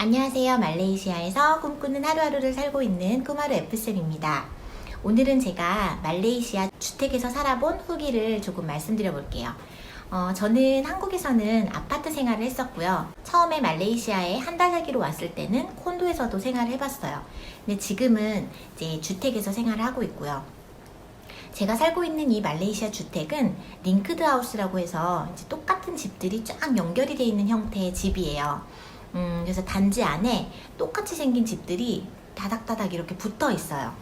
안녕하세요. 말레이시아에서 꿈꾸는 하루하루를 살고 있는 꿈하루 F쌤입니다. 오늘은 제가 말레이시아 주택에서 살아본 후기를 조금 말씀드려 볼게요. 어, 저는 한국에서는 아파트 생활을 했었고요. 처음에 말레이시아에 한 달 살기로 왔을 때는 콘도에서도 생활을 해봤어요. 근데 지금은 이제 주택에서 생활을 하고 있고요. 제가 살고 있는 이 말레이시아 주택은 링크드 하우스라고 해서 똑같은 집들이 쫙 연결이 되어 있는 형태의 집이에요. 음, 그래서 단지 안에 똑같이 생긴 집들이 다닥다닥 이렇게 붙어 있어요.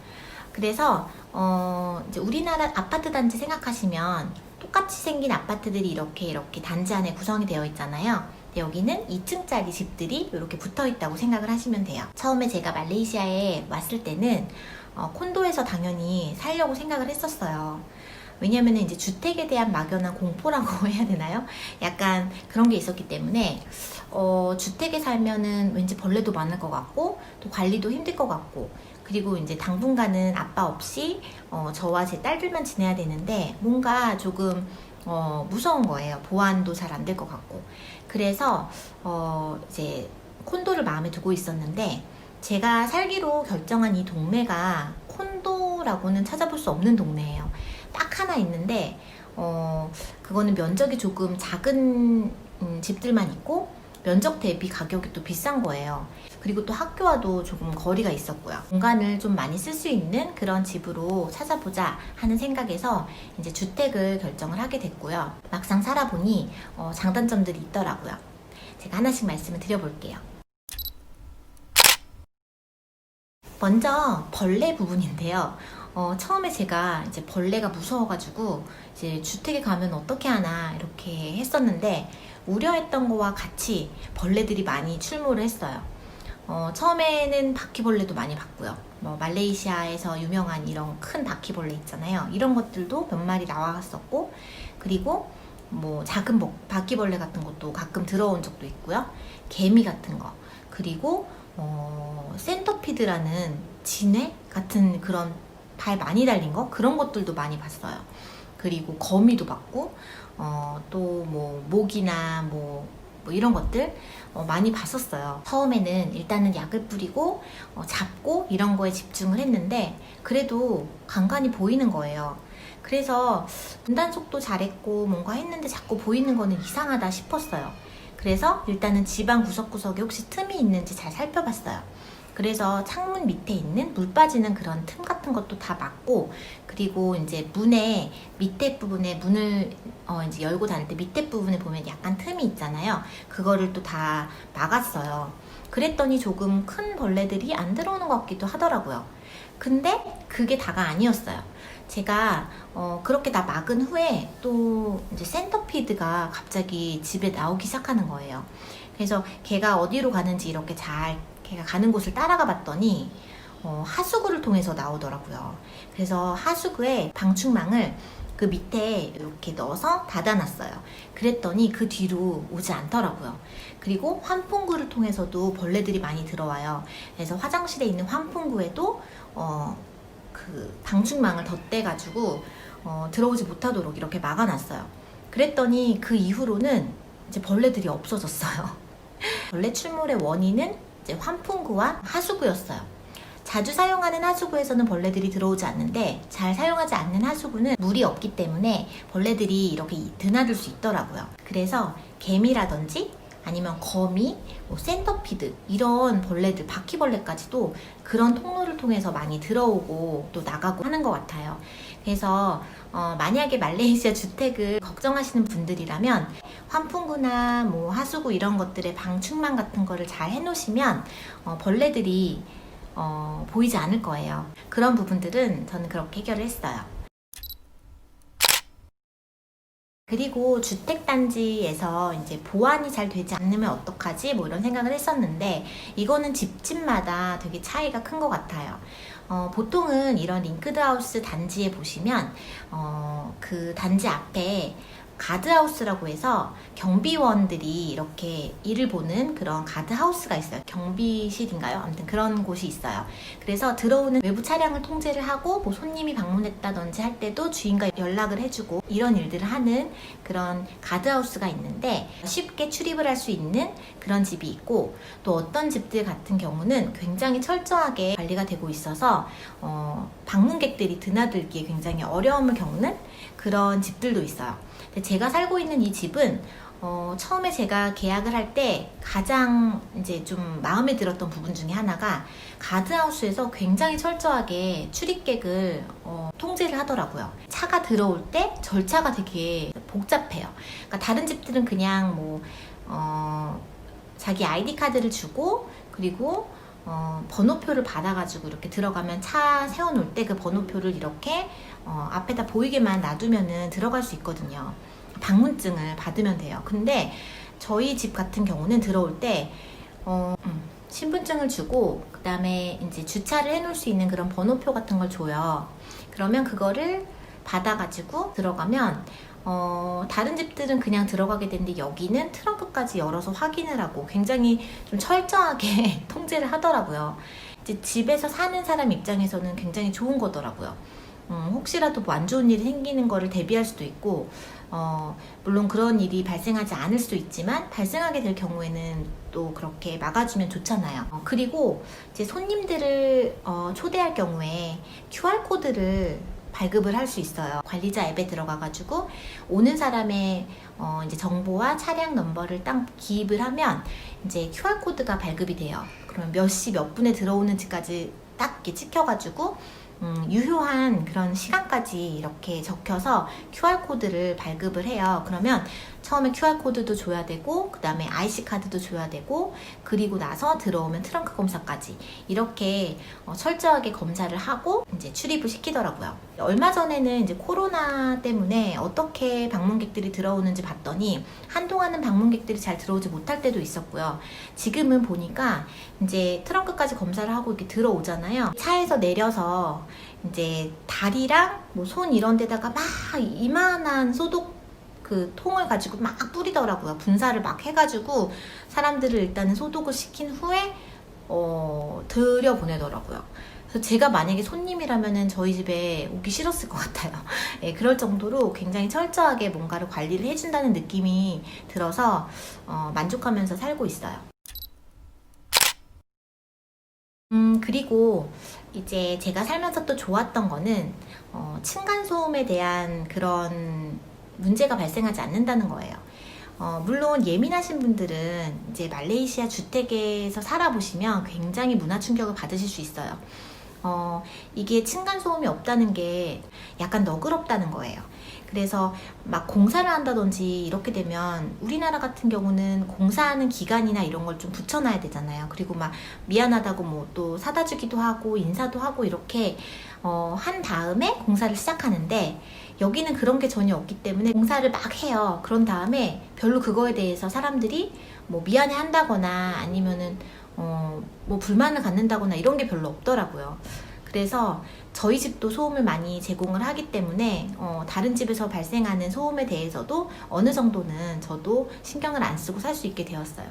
그래서 어, 이제 우리나라 아파트 단지 생각하시면 똑같이 생긴 아파트들이 이렇게 이렇게 단지 안에 구성이 되어 있잖아요. 여기는 2층짜리 집들이 이렇게 붙어 있다고 생각을 하시면 돼요. 처음에 제가 말레이시아에 왔을 때는 어, 콘도에서 당연히 살려고 생각을 했었어요. 왜냐면은 이제 주택에 대한 막연한 공포라고 해야 되나요? 약간 그런 게 있었기 때문에 어, 주택에 살면은 왠지 벌레도 많을 것 같고 또 관리도 힘들 것 같고 그리고 이제 당분간은 아빠 없이 어, 저와 제 딸들만 지내야 되는데 뭔가 조금 어, 무서운 거예요. 보안도 잘 안 될 것 같고 그래서 어, 이제 콘도를 마음에 두고 있었는데 제가 살기로 결정한 이 동네가 콘도라고는 찾아볼 수 없는 동네예요. 딱 하나 있는데 어 그거는 면적이 조금 작은 음, 집들만 있고 면적 대비 가격이 또 비싼 거예요. 그리고 또 학교와도 조금 거리가 있었고요. 공간을 좀 많이 쓸 수 있는 그런 집으로 찾아보자 하는 생각에서 이제 주택을 결정을 하게 됐고요. 막상 살아보니 어, 장단점들이 있더라고요. 제가 하나씩 말씀을 드려볼게요. 먼저 벌레 부분인데요. 어, 처음에 제가 이제 벌레가 무서워가지고 이제 주택에 가면 어떻게 하나 이렇게 했었는데 우려했던 거와 같이 벌레들이 많이 출몰을 했어요. 어, 처음에는 바퀴벌레도 많이 봤고요. 뭐 말레이시아에서 유명한 이런 큰 바퀴벌레 있잖아요. 이런 것들도 몇 마리 나왔었고 그리고 뭐 작은 버- 바퀴벌레 같은 것도 가끔 들어온 적도 있고요. 개미 같은 거 그리고 어, 센터피드라는 진해 같은 그런 발 많이 달린 거 그런 것들도 많이 봤어요. 그리고 거미도 봤고 어, 또 뭐 모기나 뭐, 뭐 이런 것들 어, 많이 봤었어요. 처음에는 일단은 약을 뿌리고 어, 잡고 이런 거에 집중을 했는데 그래도 간간히 보이는 거예요. 그래서 분단 속도 잘했고 뭔가 했는데 자꾸 보이는 거는 이상하다 싶었어요. 그래서 일단은 집안 구석구석에 혹시 틈이 있는지 잘 살펴봤어요. 그래서 창문 밑에 있는 물 빠지는 그런 틈 같은 것도 다 막고 그리고 이제 문의 밑에 부분에 문을 어 이제 열고 다닐 때 밑에 부분에 보면 약간 틈이 있잖아요. 그거를 또 다 막았어요. 그랬더니 조금 큰 벌레들이 안 들어오는 것 같기도 하더라고요. 근데 그게 다가 아니었어요. 제가 어 그렇게 다 막은 후에 또 이제 센터피드가 갑자기 집에 나오기 시작하는 거예요. 그래서 걔가 어디로 가는지 이렇게 잘 걔가 가는 곳을 따라가 봤더니 어, 하수구를 통해서 나오더라고요. 그래서 하수구에 방충망을 그 밑에 이렇게 넣어서 닫아놨어요. 그랬더니 그 뒤로 오지 않더라고요. 그리고 환풍구를 통해서도 벌레들이 많이 들어와요. 그래서 화장실에 있는 환풍구에도 어, 그 방충망을 덧대가지고 어, 들어오지 못하도록 이렇게 막아놨어요. 그랬더니 그 이후로는 이제 벌레들이 없어졌어요. 벌레 출몰의 원인은 이제 환풍구와 하수구였어요. 자주 사용하는 하수구에서는 벌레들이 들어오지 않는데 잘 사용하지 않는 하수구는 물이 없기 때문에 벌레들이 이렇게 드나들 수 있더라고요. 그래서 개미라든지 아니면 거미, 뭐 센터피드 이런 벌레들, 바퀴벌레까지도 그런 통로를 통해서 많이 들어오고 또 나가고 하는 것 같아요. 그래서 어, 만약에 말레이시아 주택을 걱정하시는 분들이라면 환풍구나 뭐 하수구 이런 것들의 방충망 같은 거를 잘 해놓으시면 어, 벌레들이 어, 보이지 않을 거예요. 그런 부분들은 저는 그렇게 해결을 했어요. 그리고 주택단지에서 이제 보안이 잘 되지 않으면 어떡하지? 뭐 이런 생각을 했었는데 이거는 집집마다 되게 차이가 큰 것 같아요. 어, 보통은 이런 링크드 하우스 단지에 보시면 어, 그 단지 앞에 가드하우스라고 해서 경비원들이 이렇게 일을 보는 그런 가드하우스가 있어요. 경비실인가요? 아무튼 그런 곳이 있어요. 그래서 들어오는 외부 차량을 통제를 하고 뭐 손님이 방문했다든지 할 때도 주인과 연락을 해주고 이런 일들을 하는 그런 가드하우스가 있는데 쉽게 출입을 할 수 있는 그런 집이 있고 또 어떤 집들 같은 경우는 굉장히 철저하게 관리가 되고 있어서 어, 방문객들이 드나들기에 굉장히 어려움을 겪는 그런 집들도 있어요. 제가 살고 있는 이 집은 어, 처음에 제가 계약을 할 때 가장 이제 좀 마음에 들었던 부분 중에 하나가 가드하우스에서 굉장히 철저하게 출입객을 어, 통제를 하더라고요. 차가 들어올 때 절차가 되게 복잡해요. 그러니까 다른 집들은 그냥 뭐 어, 자기 아이디 카드를 주고 그리고 어, 번호표를 받아가지고 이렇게 들어가면 차 세워놓을 때 그 번호표를 이렇게 어, 앞에다 보이게만 놔두면은 들어갈 수 있거든요. 방문증을 받으면 돼요. 근데 저희 집 같은 경우는 들어올 때 어, 음, 신분증을 주고 그 다음에 이제 주차를 해놓을 수 있는 그런 번호표 같은 걸 줘요. 그러면 그거를 받아가지고 들어가면 어, 다른 집들은 그냥 들어가게 되는데 여기는 트렁크까지 열어서 확인을 하고 굉장히 좀 철저하게 통제를 하더라고요. 이제 집에서 사는 사람 입장에서는 굉장히 좋은 거더라고요. 음, 혹시라도 뭐 안 좋은 일이 생기는 거를 대비할 수도 있고, 어, 물론 그런 일이 발생하지 않을 수도 있지만, 발생하게 될 경우에는 또 그렇게 막아주면 좋잖아요. 어, 그리고 이제 손님들을 어, 초대할 경우에 QR코드를 발급을 할 수 있어요. 관리자 앱에 들어가가지고 오는 사람의 어, 이제 정보와 차량 넘버를 딱 기입을 하면 이제 QR 코드가 발급이 돼요. 그러면 몇 시 몇 분에 들어오는지까지 딱 이렇게 찍혀가지고 음, 유효한 그런 시간까지 이렇게 적혀서 QR 코드를 발급을 해요. 그러면 처음에 QR 코드도 줘야 되고 그 다음에 IC 카드도 줘야 되고 그리고 나서 들어오면 트렁크 검사까지 이렇게 어, 철저하게 검사를 하고 이제 출입을 시키더라고요. 얼마 전에는 이제 코로나 때문에 어떻게 방문객들이 들어오는지 봤더니 한동안은 방문객들이 잘 들어오지 못할 때도 있었고요. 지금은 보니까 이제 트렁크까지 검사를 하고 이렇게 들어오잖아요. 차에서 내려서 이제 다리랑 뭐 손 이런 데다가 막 이만한 소독 그 통을 가지고 막 뿌리더라고요. 분사를 막 해가지고 사람들을 일단은 소독을 시킨 후에 어, 들여 보내더라고요. 그래서 제가 만약에 손님이라면은 저희 집에 오기 싫었을 것 같아요. 예, 그럴 정도로 굉장히 철저하게 뭔가를 관리를 해준다는 느낌이 들어서 어, 만족하면서 살고 있어요. 음, 그리고 이제 제가 살면서 또 좋았던 거는 어, 층간소음에 대한 그런 문제가 발생하지 않는다는 거예요. 어, 물론 예민하신 분들은 이제 말레이시아 주택에서 살아보시면 굉장히 문화 충격을 받으실 수 있어요. 어, 이게 층간소음이 없다는 게 약간 너그럽다는 거예요. 그래서 막 공사를 한다든지 이렇게 되면 우리나라 같은 경우는 공사하는 기간이나 이런 걸 좀 붙여놔야 되잖아요. 그리고 막 미안하다고 뭐 또 사다 주기도 하고 인사도 하고 이렇게 어, 한 다음에 공사를 시작하는데 여기는 그런 게 전혀 없기 때문에 공사를 막 해요. 그런 다음에 별로 그거에 대해서 사람들이 뭐 미안해 한다거나 아니면은 어, 뭐 불만을 갖는다거나 이런 게 별로 없더라고요. 그래서 저희 집도 소음을 많이 제공을 하기 때문에 어, 다른 집에서 발생하는 소음에 대해서도 어느 정도는 저도 신경을 안 쓰고 살 수 있게 되었어요.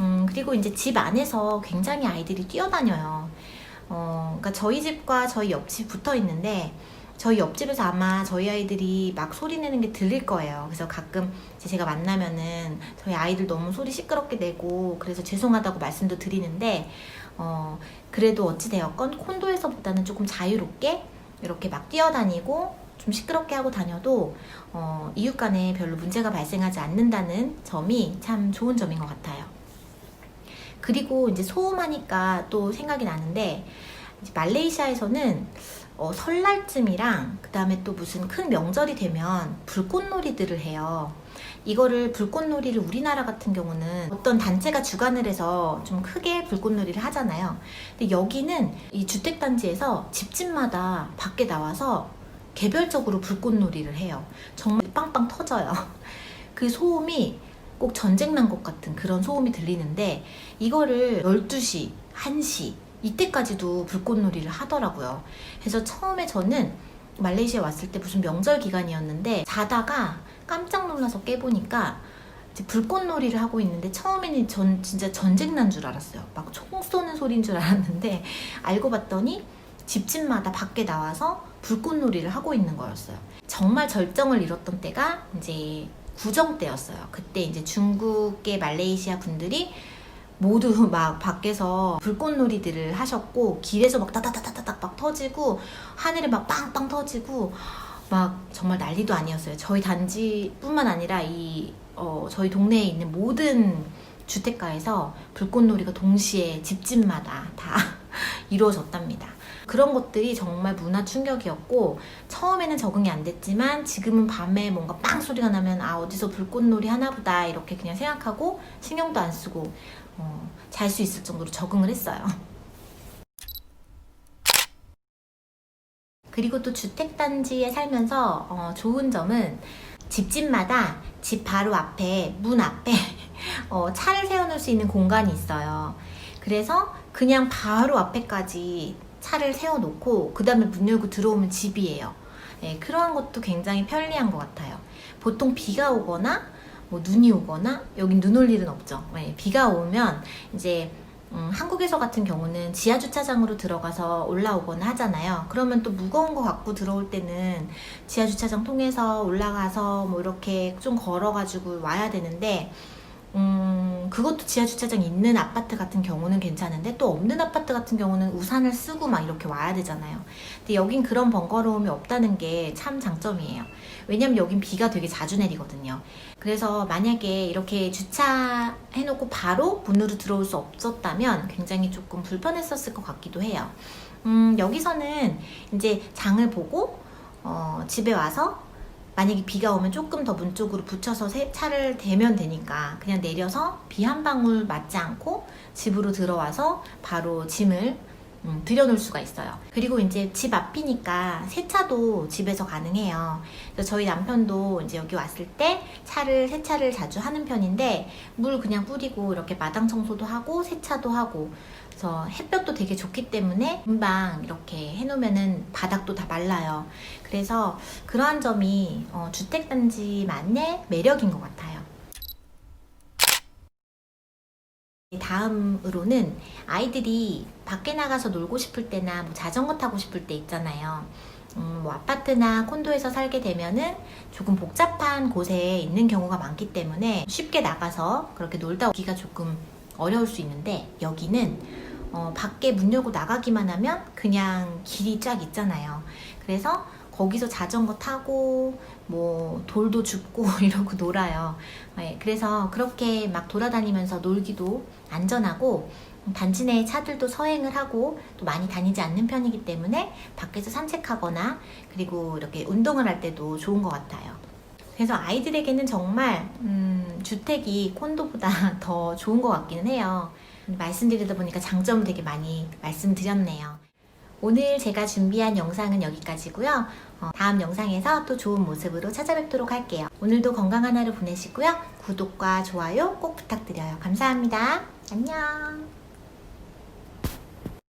음, 그리고 이제 집 안에서 굉장히 아이들이 뛰어다녀요. 어, 그러니까 저희 집과 저희 옆집 붙어 있는데 저희 옆집에서 아마 저희 아이들이 막 소리 내는 게 들릴 거예요. 그래서 가끔 제가 만나면은 저희 아이들 너무 소리 시끄럽게 내고 그래서 죄송하다고 말씀도 드리는데 어, 그래도 어찌되었건 콘도에서보다는 조금 자유롭게 이렇게 막 뛰어다니고 좀 시끄럽게 하고 다녀도 어, 이웃 간에 별로 문제가 발생하지 않는다는 점이 참 좋은 점인 것 같아요. 그리고 이제 소음하니까 또 생각이 나는데 말레이시아에서는 어, 설날쯤이랑 그 다음에 또 무슨 큰 명절이 되면 불꽃놀이들을 해요. 이거를 불꽃놀이를 우리나라 같은 경우는 어떤 단체가 주관을 해서 좀 크게 불꽃놀이를 하잖아요. 근데 여기는 이 주택단지에서 집집마다 밖에 나와서 개별적으로 불꽃놀이를 해요. 정말 빵빵 터져요. 그 소음이 꼭 전쟁 난 것 같은 그런 소음이 들리는데 이거를 12시, 1시 이때까지도 불꽃놀이를 하더라고요. 그래서 처음에 저는 말레이시아 왔을 때 무슨 명절 기간이었는데 자다가 깜짝 놀라서 깨보니까 불꽃놀이를 하고 있는데 처음에는 전 진짜 전쟁 난 줄 알았어요. 막 총 쏘는 소리인 줄 알았는데 알고 봤더니 집집마다 밖에 나와서 불꽃놀이를 하고 있는 거였어요. 정말 절정을 이뤘던 때가 이제 구정 때였어요. 그때 이제 중국계 말레이시아 분들이 모두 막 밖에서 불꽃놀이들을 하셨고 길에서 막 따다다다닥 막 터지고 하늘에 막 빵빵 터지고 막 정말 난리도 아니었어요. 저희 단지뿐만 아니라 이 어, 저희 동네에 있는 모든 주택가에서 불꽃놀이가 동시에 집집마다 다 이루어졌답니다. 그런 것들이 정말 문화 충격이었고 처음에는 적응이 안 됐지만 지금은 밤에 뭔가 빵 소리가 나면 아 어디서 불꽃놀이 하나 보다 이렇게 그냥 생각하고 신경도 안 쓰고 어, 잘 수 있을 정도로 적응을 했어요. 그리고 또 주택단지에 살면서 어, 좋은 점은 집집마다 집 바로 앞에 문 앞에 어, 차를 세워놓을 수 있는 공간이 있어요. 그래서 그냥 바로 앞에까지 차를 세워놓고 그 다음에 문 열고 들어오면 집이에요. 예, 그러한 것도 굉장히 편리한 것 같아요. 보통 비가 오거나 뭐 눈이 오거나 여긴 눈 올 일은 없죠. 예, 비가 오면 이제 음, 한국에서 같은 경우는 지하 주차장으로 들어가서 올라오거나 하잖아요. 그러면 또 무거운 거 갖고 들어올 때는 지하 주차장 통해서 올라가서 뭐 이렇게 좀 걸어가지고 와야 되는데 음, 그것도 지하 주차장 있는 아파트 같은 경우는 괜찮은데 또 없는 아파트 같은 경우는 우산을 쓰고 막 이렇게 와야 되잖아요. 근데 여긴 그런 번거로움이 없다는 게 참 장점이에요. 왜냐면 여긴 비가 되게 자주 내리거든요. 그래서 만약에 이렇게 주차해 놓고 바로 문으로 들어올 수 없었다면 굉장히 조금 불편했었을 것 같기도 해요. 음, 여기서는 이제 장을 보고 어, 집에 와서 만약에 비가 오면 조금 더 문 쪽으로 붙여서 세- 차를 대면 되니까 그냥 내려서 비 한 방울 맞지 않고 집으로 들어와서 바로 짐을 음, 들여놓을 수가 있어요. 그리고 이제 집 앞이니까 세차도 집에서 가능해요. 그래서 저희 남편도 이제 여기 왔을 때 차를 세차를 자주 하는 편인데 물 그냥 뿌리고 이렇게 마당 청소도 하고 세차도 하고 그래서 햇볕도 되게 좋기 때문에 금방 이렇게 해놓으면은 바닥도 다 말라요. 그래서 그러한 점이 어, 주택단지만의 매력인 것 같아요. 다음으로는 아이들이 밖에 나가서 놀고 싶을 때나 뭐 자전거 타고 싶을 때 있잖아요. 음, 뭐 아파트나 콘도에서 살게 되면은 조금 복잡한 곳에 있는 경우가 많기 때문에 쉽게 나가서 그렇게 놀다 오기가 조금 어려울 수 있는데 여기는 어, 밖에 문 열고 나가기만 하면 그냥 길이 쫙 있잖아요. 그래서 거기서 자전거 타고 뭐 돌도 줍고 이러고 놀아요. 네, 그래서 그렇게 막 돌아다니면서 놀기도 안전하고 단지 내 차들도 서행을 하고 또 많이 다니지 않는 편이기 때문에 밖에서 산책하거나 그리고 이렇게 운동을 할 때도 좋은 것 같아요. 그래서 아이들에게는 정말 음, 주택이 콘도보다 더 좋은 것 같기는 해요. 말씀드리다 보니까 장점을 되게 많이 말씀드렸네요. 오늘 제가 준비한 영상은 여기까지고요. 어, 다음 영상에서 또 좋은 모습으로 찾아뵙도록 할게요. 오늘도 건강한 하루 보내시고요. 구독과 좋아요 꼭 부탁드려요. 감사합니다. 안녕.